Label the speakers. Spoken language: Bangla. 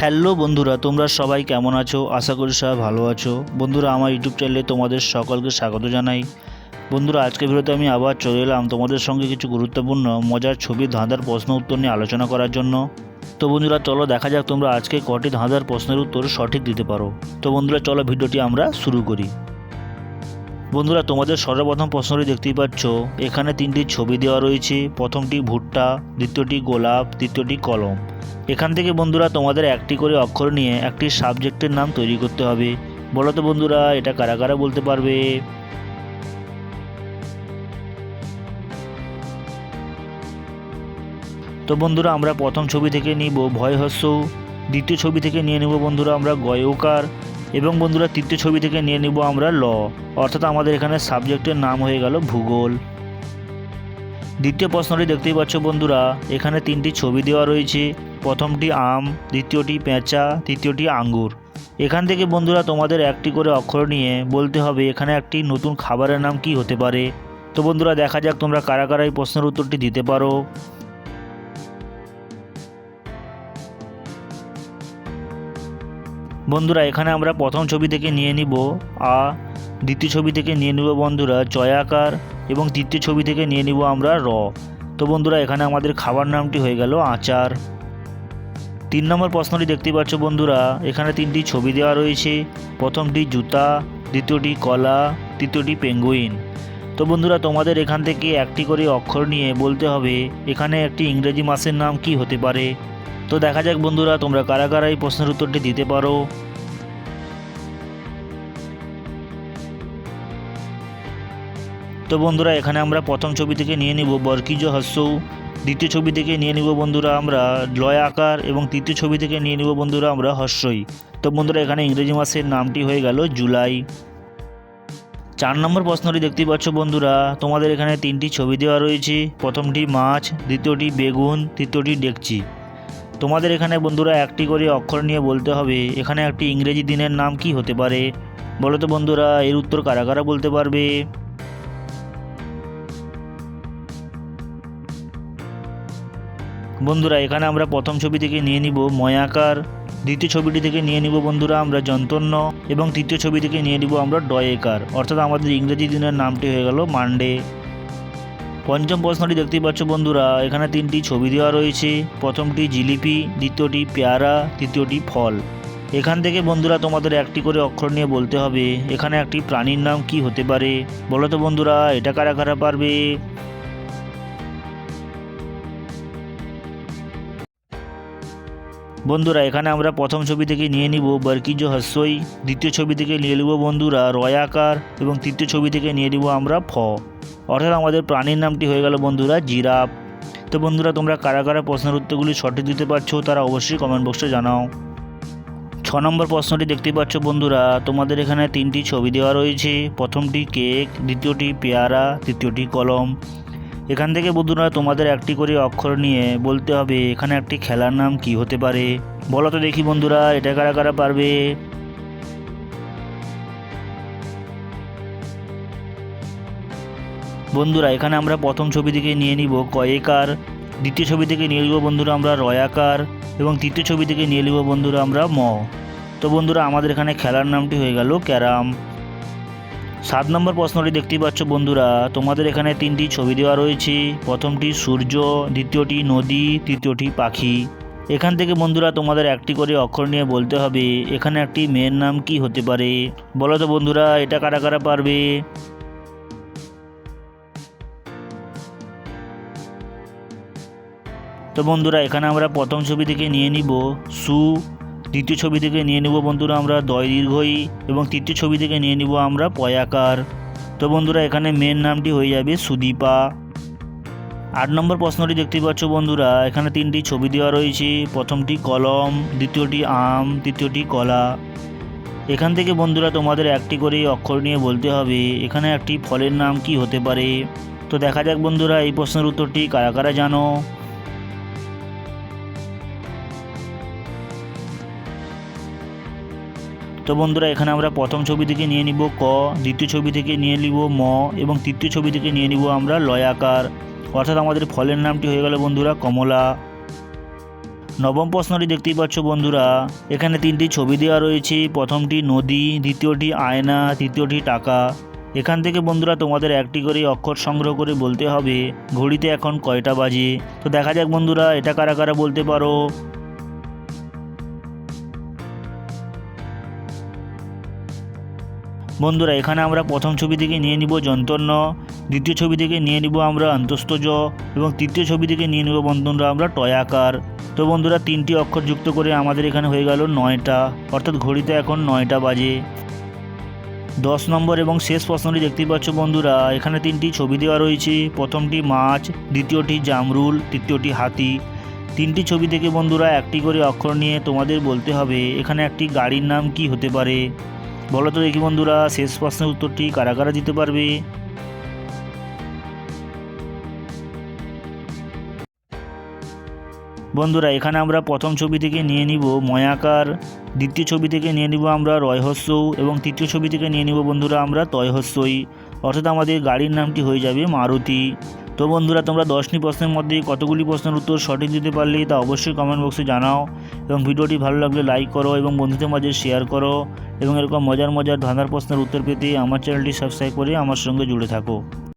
Speaker 1: হ্যালো বন্ধুরা, তোমরা সবাই কেমন আছো? আশা করি সবাই ভালো আছো। বন্ধুরা, আমার ইউটিউব চ্যানেলে তোমাদের সকলকে স্বাগত জানাই। বন্ধুরা, আজকে ভিডিওতে আমি আবার চলে এলাম তোমাদের সঙ্গে কিছু গুরুত্বপূর্ণ, মজার ছবি, ধাঁধার প্রশ্ন উত্তর নিয়ে আলোচনা করার জন্য। তো বন্ধুরা, চলো দেখা যাক তোমরা আজকে কটি ধাঁধার প্রশ্নের উত্তর সঠিক দিতে পারো। তো বন্ধুরা, চলো ভিডিওটি আমরা শুরু করি। বন্ধুরা, তোমাদের সর্বপ্রথম প্রশ্নটি দেখতেই পাচ্ছ। এখানে তিনটি ছবি দেওয়া রয়েছে। প্রথমটি ভুট্টা, দ্বিতীয়টি গোলাপ, তৃতীয়টি কলম। এখান থেকে বন্ধুরা, তোমাদের একটি করে অক্ষর নিয়ে একটি সাবজেক্টের নাম তৈরি করতে হবে। বলো তো বন্ধুরা, এটা কারা কারা বলতে পারবে? তো বন্ধুরা, আমরা প্রথম ছবি থেকে নিব ভয় হস্য। দ্বিতীয় ছবি থেকে নিয়ে নেব বন্ধুরা, আমরা গয়কার এবং বন্ধুরা, তৃতীয় ছবি থেকে নিয়ে নিব আমরা ল। অর্থাৎ আমাদের এখানে সাবজেক্টের নাম হয়ে গেল ভূগোল। দ্বিতীয় প্রশ্নটি দেখতেই পাচ্ছ বন্ধুরা, এখানে তিনটি ছবি দেওয়া রয়েছে। প্রথমটি আম, দ্বিতীয়টি পেঁচা, তৃতীয়টি আঙ্গুর। এখান থেকে বন্ধুরা, তোমাদের একটি করে অক্ষর নিয়ে বলতে হবে, এখানে একটি নতুন খাবারের নাম কি হতে পারে। তো বন্ধুরা, দেখা যাক তোমরা কারা কারা এই প্রশ্নের উত্তরটি দিতে পারো। বন্ধুরা, এখানে আমরা প্রথম ছবি থেকে নিয়ে নিব। আ, দ্বিতীয় ছবি থেকে নিয়ে নিব বন্ধুরা চয়াকার এবং তৃতীয় ছবি থেকে নিয়ে নিব আমরা র। তো বন্ধুরা, এখানে আমাদের খাবার নামটি হয়ে গেল আচার। তিন নম্বর প্রশ্নটি দেখতে পাচ্ছ বন্ধুরা, এখানে তিনটি ছবি দেওয়া রয়েছে। প্রথমটি জুতা, দ্বিতীয়টি কলা, তৃতীয়টি পেঙ্গুইন। তো বন্ধুরা, তোমাদের এখান থেকে একটি করে অক্ষর নিয়ে বলতে হবে, এখানে একটি ইংরেজি মাসের নাম কি হতে পারে? তো দেখা যাক বন্ধুরা, তোমরা কারা কারা এই প্রশ্নের উত্তরটি দিতে পারো। তো বন্ধুরা, এখানে আমরা প্রথম ছবি থেকে নিয়ে নিব বর্কিজ হস্যৌ। দ্বিতীয় ছবি থেকে নিয়ে নিব বন্ধুরা আমরা লয় আকার এবং তৃতীয় ছবি থেকে নিয়ে নিব বন্ধুরা আমরা হস্যই তো বন্ধুরা, এখানে ইংরেজি মাসের নামটি হয়ে গেল জুলাই। চার নম্বর প্রশ্নটি দেখতে পাচ্ছ বন্ধুরা, তোমাদের এখানে তিনটি ছবি দেওয়া রয়েছে। প্রথমটি মাছ, দ্বিতীয়টি বেগুন, তৃতীয়টি ডেকচি। তোমাদের এখানে বন্ধুরা একটি করে অক্ষর নিয়ে বলতে হবে। এখানে একটি ইংরেজি দিনের নাম কি হতে পারে? বলো তো বন্ধুরা, এর উত্তর কারা কারা বলতে পারবে? বন্ধুরা, এখানে আমরা প্রথম ছবি থেকে নিয়ে নিব ময়াকার, দ্বিতীয় ছবিটি থেকে নিয়ে নিব বন্ধুরা আমরা যন্তন্য, এবং তৃতীয় ছবি থেকে নিয়ে নিব আমরা ডয়েকার। অর্থাৎ আমাদের ইংরেজি দিনের নামটি হয়ে গেল মানডে। পঞ্চম প্রশ্নটি দেখতেই পাচ্ছ বন্ধুরা, এখানে তিনটি ছবি দেওয়া রয়েছে। প্রথমটি জিলিপি, দ্বিতীয়টি পেয়ারা, তৃতীয়টি ফল। এখান থেকে বন্ধুরা তোমাদের একটি করে অক্ষর নিয়ে বলতে হবে, এখানে একটি প্রাণীর নাম কি হতে পারে? বলো তো বন্ধুরা, এটা কারা কারা পারবে? বন্ধুরা, এখানে আমরা প্রথম ছবি থেকে নিয়ে নিব বর্কিজ হস্যই, দ্বিতীয় ছবি থেকে নিয়ে নিব বন্ধুরা রয়াকার, এবং তৃতীয় ছবি থেকে নিয়ে নিব আমরা ফ। অর্থাৎ আমাদের প্রাণীর নামটি হয়ে গেল বন্ধুরা জিরাফ। তো বন্ধুরা, তোমরা কারা কারা প্রশ্নের উত্তরগুলি সঠিক দিতে পারছ তারা অবশ্যই কমেন্ট বক্সে জানাও। ছ নম্বর প্রশ্নটি দেখতে পাচ্ছ বন্ধুরা, তোমাদের এখানে তিনটি ছবি দেওয়া রয়েছে। প্রথমটি কেক, দ্বিতীয়টি পেয়ারা, তৃতীয়টি কলম। এখান থেকে বন্ধুরা, তোমাদের একটি করে অক্ষর নিয়ে বলতে হবে, এখানে একটি খেলার নাম কি হতে পারে? বলো তো দেখি বন্ধুরা, এটা কারা কারা পারবে? বন্ধুরা, এখানে আমরা প্রথম ছবি থেকে নিয়ে নিব কয়েকার দ্বিতীয় ছবি থেকে নিয়ে নিব বন্ধুরা আমরা রয়াকার এবং তৃতীয় ছবি থেকে নিয়ে নিব বন্ধুরা আমরা ম। তো বন্ধুরা, আমাদের এখানে খেলার নামটি হয়ে গেল ক্যারাম। সাত নম্বর প্রশ্নটি দেখতেই পাচ্ছ বন্ধুরা, তোমাদের এখানে তিনটি ছবি দেওয়া রয়েছে। প্রথমটি সূর্য, দ্বিতীয়টি নদী, তৃতীয়টি পাখি। এখান থেকে বন্ধুরা, তোমাদের একটি করে অক্ষর নিয়ে বলতে হবে, এখানে একটি মেয়ের নাম কি হতে পারে? বলো তো বন্ধুরা, এটা কারা কারা পারবে? তো বন্ধুরা, এখানে আমরা প্রথম ছবি থেকে নিয়ে নিব সু, দ্বিতীয় ছবি থেকে নিয়ে নিব বন্ধুরা আমরা দয় দীর্ঘই, এবং তৃতীয় ছবি থেকে নিয়ে নিব আমরা পয়াকার। তো বন্ধুরা, এখানে মেন নামটি হয়ে যাবে সুদীপা। আট নম্বর প্রশ্নটি দেখতে পাচ্ছ বন্ধুরা, এখানে তিনটি ছবি দেওয়া রয়েছে, প্রথমটি কলম, দ্বিতীয়টি আম, তৃতীয়টি কলা। এখান থেকে বন্ধুরা তোমাদের একটি করে অক্ষর নিয়ে বলতে হবে, এখানে একটি ফলের নাম কি হতে পারে? তো দেখা যাক বন্ধুরা, এই প্রশ্নের উত্তরটি কারা কারা জানো? তো বন্ধুরা, এখানে আমরা প্রথম ছবি থেকে নিয়ে নিব ক, দ্বিতীয় ছবি থেকে নিয়ে নিব ম এবং তৃতীয় ছবি থেকে নিয়ে নিব আমরা লয়াকার। অর্থাৎ আমাদের ফলের নামটি হয়ে গেল বন্ধুরা, কমলা। নবম প্রশ্নটি দেখতেই পাচ্ছ বন্ধুরা, এখানে তিনটি ছবি দেওয়া রয়েছে। প্রথমটি নদী, দ্বিতীয়টি আয়না, তৃতীয়টি টাকা। এখান থেকে বন্ধুরা তোমাদের একটি করে অক্ষর সংগ্রহ করে বলতে হবে, ঘড়িতে এখন কয়টা বাজে? তো দেখা যাক বন্ধুরা, এটা কারা কারা বলতে পারো? বন্ধুরা, এখানে আমরা প্রথম ছবি থেকে নিয়ে নিব যন্তন্য দ্বিতীয় ছবি থেকে নিয়ে নিব আমরা অন্তস্তজ এবং তৃতীয় ছবি থেকে নিয়ে নিব বন্ধুরা আমরা টয়াকার তো বন্ধুরা, তিনটি অক্ষর যুক্ত করে আমাদের এখানে হয়ে গেল নয়টা, অর্থাৎ ঘড়িতে এখন নয়টা বাজে। দশ নম্বর এবং শেষ প্রশ্নটি দেখতেই পাচ্ছ বন্ধুরা, এখানে তিনটি ছবি দেওয়া রয়েছে। প্রথমটি মাছ, দ্বিতীয়টি জামরুল, তৃতীয়টি হাতি। তিনটি ছবি থেকে বন্ধুরা একটি করে অক্ষর নিয়ে তোমাদের বলতে হবে, এখানে একটি গাড়ির নাম কি হতে পারে? বলো তো দেখি বন্ধুরা, শেষ প্রশ্নের উত্তরটি কারা কারা দিতে পারবে? বন্ধুরা, এখানে আমরা প্রথম ছবি থেকে নিয়ে নিব ময়াকার, দ্বিতীয় ছবি থেকে নিয়ে নিব আমরা রয়হস্য এবং তৃতীয় ছবি থেকে নিয়ে নিব বন্ধুরা আমরা তয়হস্যই। অর্থাৎ আমাদের গাড়ির নামটি হয়ে যাবে মারুতি। তো বন্ধুরা, তোমরা দশটি প্রশ্নের মধ্যে কতগুলি প্রশ্নের উত্তর সঠিক দিতে পারলে তা অবশ্যই কমেন্ট বক্সে জানাও এবং ভিডিওটি ভালো লাগলে লাইক করো এবং বন্ধুদের মাঝে শেয়ার করো এবং এরকম মজার মজার ধাঁধার প্রশ্নের উত্তর পেতে আমার চ্যানেলটি সাবস্ক্রাইব করে আমার সঙ্গে জুড়ে থাকো।